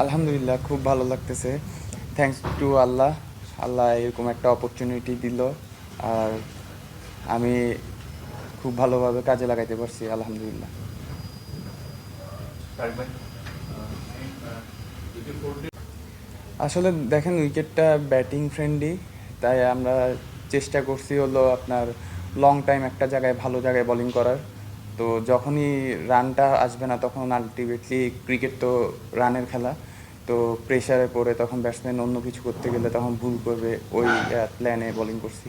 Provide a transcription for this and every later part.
আলহামদুলিল্লাহ, খুব ভালো লাগতেছে। থ্যাঙ্কস টু আল্লাহ। আল্লাহ এরকম একটা অপরচুনিটি দিল। আর আমি খুব ভালোভাবে কাজে লাগাইতে পারছি, আলহামদুলিল্লাহ। আসলে দেখেন, উইকেটটা ব্যাটিং ফ্রেন্ডলি তাই আমরা চেষ্টা করছি হলো আপনার লং টাইম একটা জায়গায় ভালো জায়গায় বোলিং করার। তো যখনই রানটা আসবে না, তখন আলটিমেটলি ক্রিকেট তো রানের খেলা। তো প্রেশারে পড়ে তখন ব্যাটসম্যান অন্য কিছু করতে গেলে তখন ভুল করবে, ওই প্ল্যানে বোলিং করছি।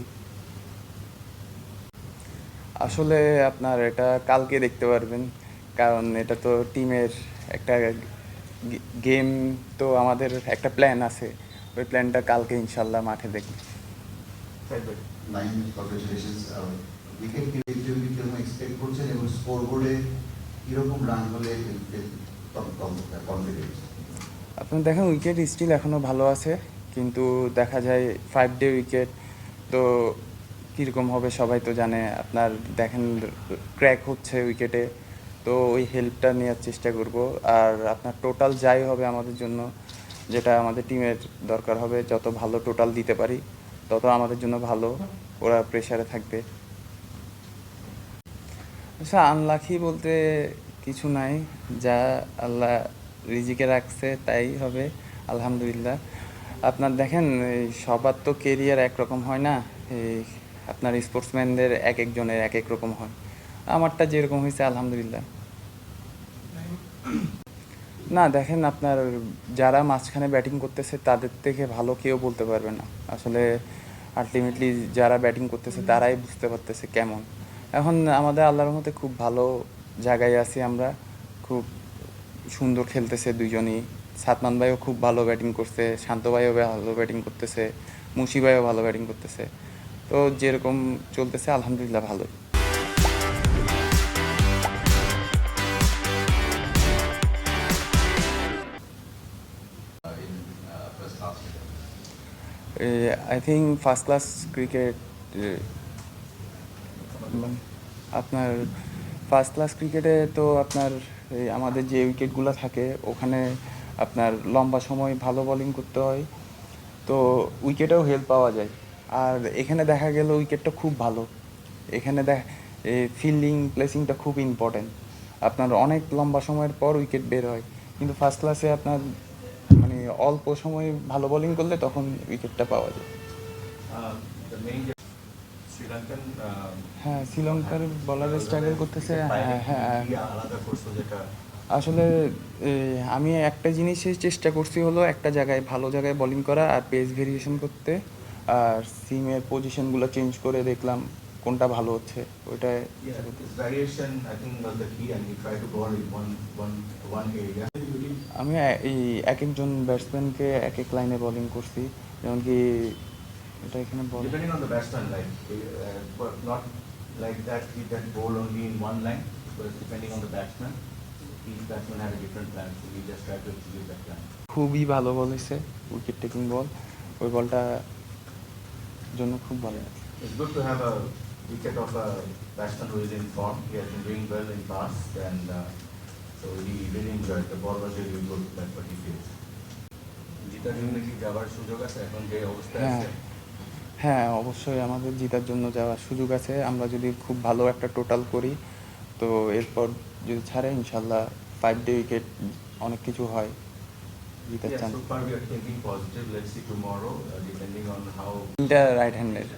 আসলে আপনার এটা কালকে দেখতে পারবেন, কারণ এটা তো টিমের একটা গেম তো আমাদের একটা প্ল্যান আছে। ওই প্ল্যানটা কালকে ইনশাল্লাহ মাঠে দেখব। উইকেট এক্সপেক্ট করছেন? রান হলে আপনি দেখেন উইকেট স্টিল এখনও ভালো আছে, কিন্তু দেখা যায় ফাইভ ডে উইকেট তো কীরকম হবে সবাই তো জানে। আপনার দেখেন ক্র্যাক হচ্ছে উইকেটে তো ওই হেল্পটা নেওয়ার চেষ্টা করব। আর আপনার টোটাল যাই হবে আমাদের জন্য, যেটা আমাদের টিমের দরকার হবে, যত ভালো টোটাল দিতে পারি, তত আমাদের জন্য ভালো, ওরা প্রেশারে থাকবে। আচ্ছা আনলাকি বলতে কিছু নাই। যা আল্লাহ রিজিকে রাখছে তাই হবে। আলহামদুলিল্লাহ। আপনার দেখেন সবার তো কেরিয়ার একরকম হয় না। এই আপনার স্পোর্টসম্যানদের এক একজনের এক এক রকম হয়। আমারটা যেরকম হয়েছে আলহামদুলিল্লাহ। না দেখেন আপনার যারা মাঝখানে ব্যাটিং করতেছে তাদের থেকে ভালো কেউ বলতে পারবে না। আসলে আলটিমেটলি যারা ব্যাটিং করতেছে তারাই বুঝতে পারতেছে কেমন। এখন আমাদের আল্লাহর মতে খুব ভালো জায়গায় আছি আমরা। খুব সুন্দর খেলতেছে দুজনই সাতমান ভাইও খুব ভালো ব্যাটিং করছে শান্ত ভাইও ভালো ব্যাটিং করতেছে মুশি ভাইও ভালো ব্যাটিং করতেছে। তো যেরকম চলতেছে আলহামদুলিল্লাহ ভালোই। Class I think first cricket আপনার ফার্স্ট ক্লাস ক্রিকেটে তো আপনার এই আমাদের যে উইকেটগুলো থাকে, ওখানে আপনার লম্বা সময় ভালো বোলিং করতে হয়। তো উইকেটেও হেল্প পাওয়া যায়। আর এখানে দেখা গেল উইকেটটা খুব ভালো। এখানে দেখ ফিল্ডিং প্লেসিংটা খুব ইম্পর্টেন্ট আপনার অনেক লম্বা সময়ের পর উইকেট বের হয়। কিন্তু ফার্স্ট ক্লাসে আপনার মানে অল্প সময় ভালো বোলিং করলে তখন উইকেটটা পাওয়া যায়। হ্যাঁ শ্রীলঙ্কার বলার স্ট্রাগল করতেছে হ্যাঁ হ্যাঁ যেটা? আসলে আমি একটা জিনিসের চেষ্টা করছি হলো একটা জায়গায় ভালো জায়গায় বোলিং করা আর পেস ভেরিয়েশন করতে। আর সিমের পজিশনগুলো চেঞ্জ করে দেখলাম কোনটা ভালো হচ্ছে ওইটা. আমি এই এক একজন ব্যাটসম্যানকে এক এক লাইনে বোলিং করছি। যেমন কি এটা এখানে বল Depending on the batsman, like uh, but not like that we can bowl only in one line, but depending on the batsman, each batsman had a different plan, so we just try to execute that plan. খুবই ভালো বল হয়েছে wicket taking বল ওই বলটা জন্য খুব ভালো It's good to have a wicket of a batsman who is in form. He has been doing well in past, and uh, so he really enjoyed. The ball was really good. That's what he feels. জিতার জন্য কি যাওয়ার সুযোগ আছে এখন যে অবস্থায় হ্যাঁ আছে হ্যাঁ অবশ্যই আমাদের জিতার জন্য যাওয়ার সুযোগ আছে। আমরা যদি খুব ভালো একটা টোটাল করি তো এরপর যদি ছাড়ে ইনশাল্লাহ ফাইভ ডে উইকেট অনেক কিছু হয়। জিতার চান্স. তিনটা রাইট হ্যান্ডের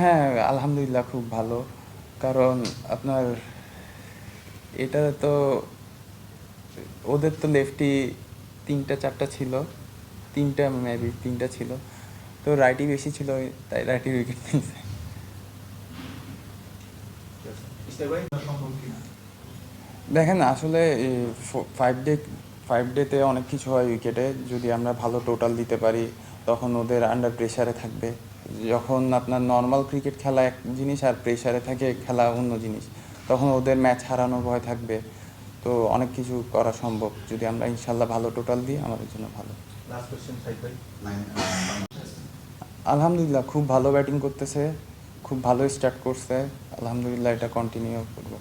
হ্যাঁ আলহামদুলিল্লাহ খুব ভালো। কারণ আপনার এটা তো ওদের তো লেফটি তিনটা চারটা ছিল। তিনটা মেবি তিনটা ছিল। তো রাইটই বেশি ছিল তাই রাইটই উইকেট নিয়েছে। দেখেন আসলে ফাইভ ডে ফাইভ ডেতে অনেক কিছু হয় উইকেটে যদি আমরা ভালো টোটাল দিতে পারি তখন ওদের আন্ডার প্রেশারে থাকবে। যখন আপনার নর্মাল ক্রিকেট খেলা এক জিনিস আর প্রেশারে থাকে খেলা অন্য জিনিস তখন ওদের ম্যাচ হারানোর ভয় থাকবে। তো অনেক কিছু করা সম্ভব। যদি আমরা ইনশাল্লাহ ভালো টোটাল দিই আমাদের জন্য ভালো। আলহামদুলিল্লাহ খুব ভালো ব্যাটিং করতেছে খুব ভালো স্টার্ট করছে। আলহামদুলিল্লাহ এটা কন্টিনিউ করব।